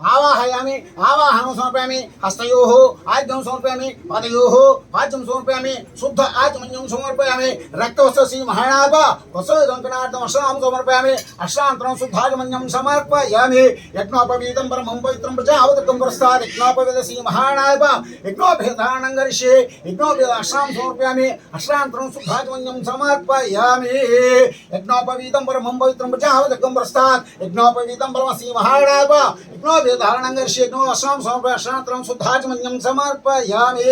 Ah. आवाहयामि आवाहनं समर्पयामि हस्तयोः आद्यं समर्पयामि पादयोः पाद्यं समर्पयामि शुद्ध आत्मन्यं समर्पयामि रक्तवस्त्रसि महाणाप वसदङ्कणार्थम् अश्रां समर्पयामि अश्रान्तरं शुद्धागमन्यं समर्पयामि। यज्ञोपवीतं परमं पवित्रं प्रजावदत्तं यज्ञोपवीत यज्ञोपवेदसि महानाभ यज्ञोपहेदानं करिष्ये यज्ञोपवेद अश्रां समर्पयामि, अश्रान्तरं शुद्धागमन्यं समर्पयामि। यज्ञोपवीतं परमं पवित्रं प्रजावदत्तं पुरस्तात् यज्ञोपवीतं परमसि महानाभ यज्ञोपवेदः धारणङ्गर्षेणो असां सम्प्राशनात्रं शुद्धाचमन्यं समर्पयामि।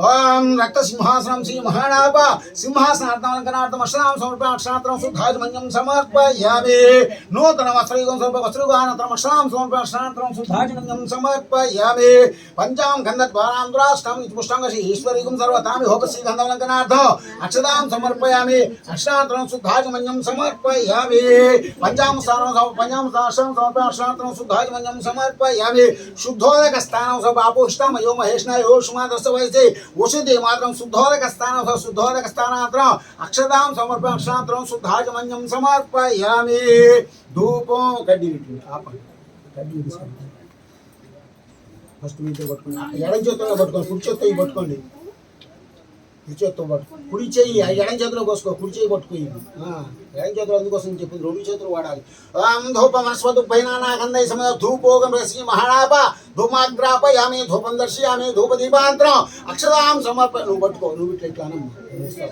ఓం రక్త సింహాసనం శ్రీ మహానాభ సింహాసనార్థం అక్షరాం సమర్పణ అక్షరాత్రం శుద్ధాజమన్యం సమర్పయామి. నూతన వస్త్రయుగం సమర్ప వస్త్రయుగానంతరం అక్షరాం సమర్పణ అక్షరాత్రం శుద్ధాజమన్యం సమర్పయామి. పంచాం గంధద్వారాం దురాష్టం పుష్టంగ శ్రీ ఈశ్వరయుగం సర్వతామి హోక శ్రీ గంధవలంకనార్థం అక్షరాం సమర్పయామి. అక్షరాత్రం శుద్ధాజమన్యం సమర్పయామి. పంచాం స్థానం సమ- పంచాం స్థానం సమర్పణ అక్షరాత్రం శుద్ధాజమన్యం సమర్పయామి. శుద్ధోదక స్థానం సభ అపోష్టమయో మహేష్ణయో సుమాదస్త వయసే ఉషితి మాత్రం శుద్ధోదక స్థానం స- శుద్ధోదక స్థానాంతరం అక్షదాం సమర్పయ అక్షరాంతరం శుద్ధాజమన్యం సమర్పయామి ధూపం కడ్డీ పెట్టండి ఆపండి కడ్డీ తీసుకోండి ఫస్ట్ మీతో పట్టుకోండి ఎడం చేతిలో పట్టుకోండి కుడి చేత్తో ఇవి పట్టుకోండి కుడి చేత్తో పట్టుకో కుడి చెయ్యి ఆ ఎడం చేతిలో కోసుకో కుడి చేయి పట్టుకో ఇవి ఆ, ఎడం చేతిలో అందుకోసం చెప్పింది రెండు చేతులు వాడాలి ఆం ధూపం అశ్వతు పైనాకందై సమయ ధూపోగం రసి మహానాప ధూమాగ్రాప యామి ధూపం దర్శయామి ధూప దీపాంతరం అక్షరాం సమర్ప నువ్వు పట్టుకో నువ్వు ఇట్లా ఇట్లా అనమ్మా. నువ్వు ఇస్తావు.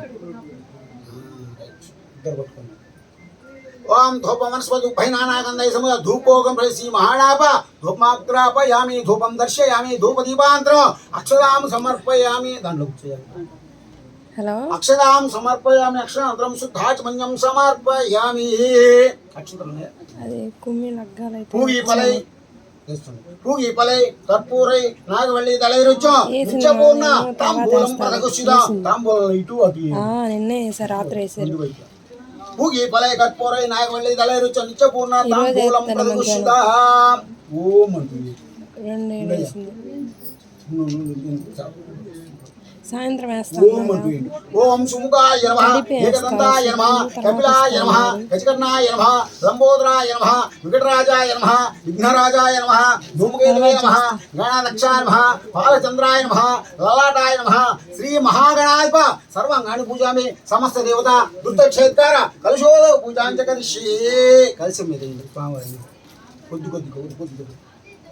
ఆ, రైట్. ఇద్దరు పట్టుకోండి ఓం ధూపం వనస్పతి భైనానాగంధై సమయ ధూపోగం ప్రసి మహానాప ధూమాగ్రాపయామి ధూపం దర్శయామి ధూప దీపాంతరం అక్షరాం సమర్పయామి దాంట్లో చేయాలి హలో. అక్షరాం సమర్పయామి అక్షరాంతరం శుద్ధాచమన్యం సమర్పయామి. అది కుమ్మి లగ్గాలైతే పూగి పలై పూగి పలై కర్పూరై నాగవల్లి తలైరుచ్చం వేసింది నిత్యపూర్ణ తాంబూలం వేసింది. తాంబూలం ఇటు అటు ఆ, నిన్నే వేసారు రాత్రి వేసారు. పూగి పలై కర్పూరై నాగవల్లి తలైరుచ్చం నిత్యపూర్ణ తాంబూలం పదకొచ్చిద ఓం అంటుంది రెండు వేసింది. సాయంత్రం ఓం అంటుంది ఓం సుముఖాయ నమః ఏకదంతాయ. నమః కపిలాయ నమః. గజకర్ణాయ నమః లంబోదరాయ నమః వికటరాజాయ నమః విఘ్నరాజాయ నమః ధూమకేతువే నమః గణాధ్యక్షాయ నమః బాలచంద్రాయ నమః లలాటాయ నమః శ్రీ మహాగణాధిప సర్వంగాని పూజామి సమస్త దేవత దుర్దక్షేత్కార కలుషోద పూజాంచ కలిషి కలిసి మీద కొద్ది కొద్ది కొద్ది కొద్ది.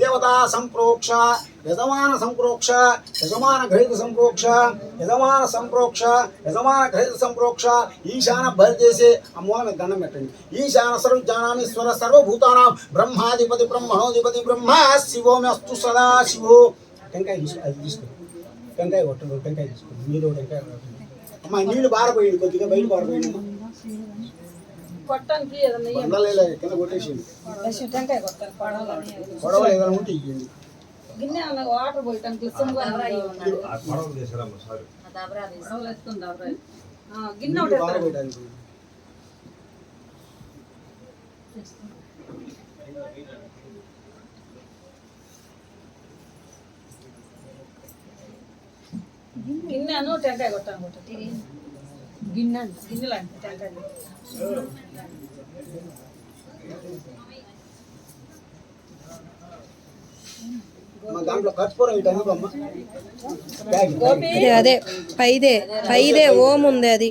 దేవతా సంప్రోక్ష యజమాన సంప్రోక్ష యజమాన గ్రహిత సంప్రోక్ష యజమాన సంప్రోక్ష యజమాన గ్రహిత సంప్రోక్ష ఈశాన బలిదేశే ఆ మూల దండం పెట్టండి. ఈశాన సర్వజ్ఞానామీశ్వర సర్వభూతానాం బ్రహ్మాధిపతి బ్రహ్మణోధిపతి బ్రహ్మ శివోమస్తు సదా శివో. టెంకాయ అది తీసుకో. టెంకాయ కొట్టండి టెంకాయ తీసుకోండి మీరు టెంకాయ అమ్మ నీళ్ళు బారపోయింది కొద్దిగా బయలు బారపోయింది కొట్టడానికి గిన్నె వాటర్ పోయటానికి గిన్నె ఒకటి నీళ్ళు ఎత్తాడు. బారపోయడానికి గిన్నె అను టెంకాయ కొట్టాను కొట్టండి గిన్నె అంట గిన్నె లాంటి టెంకాయ మా దాంట్లో కర్పూరం ఇటు అందుకమ్మా బ్యాగ్ గోపి అదే పైదే పైదే ఓం ఉంది అది.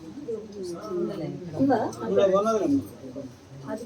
అది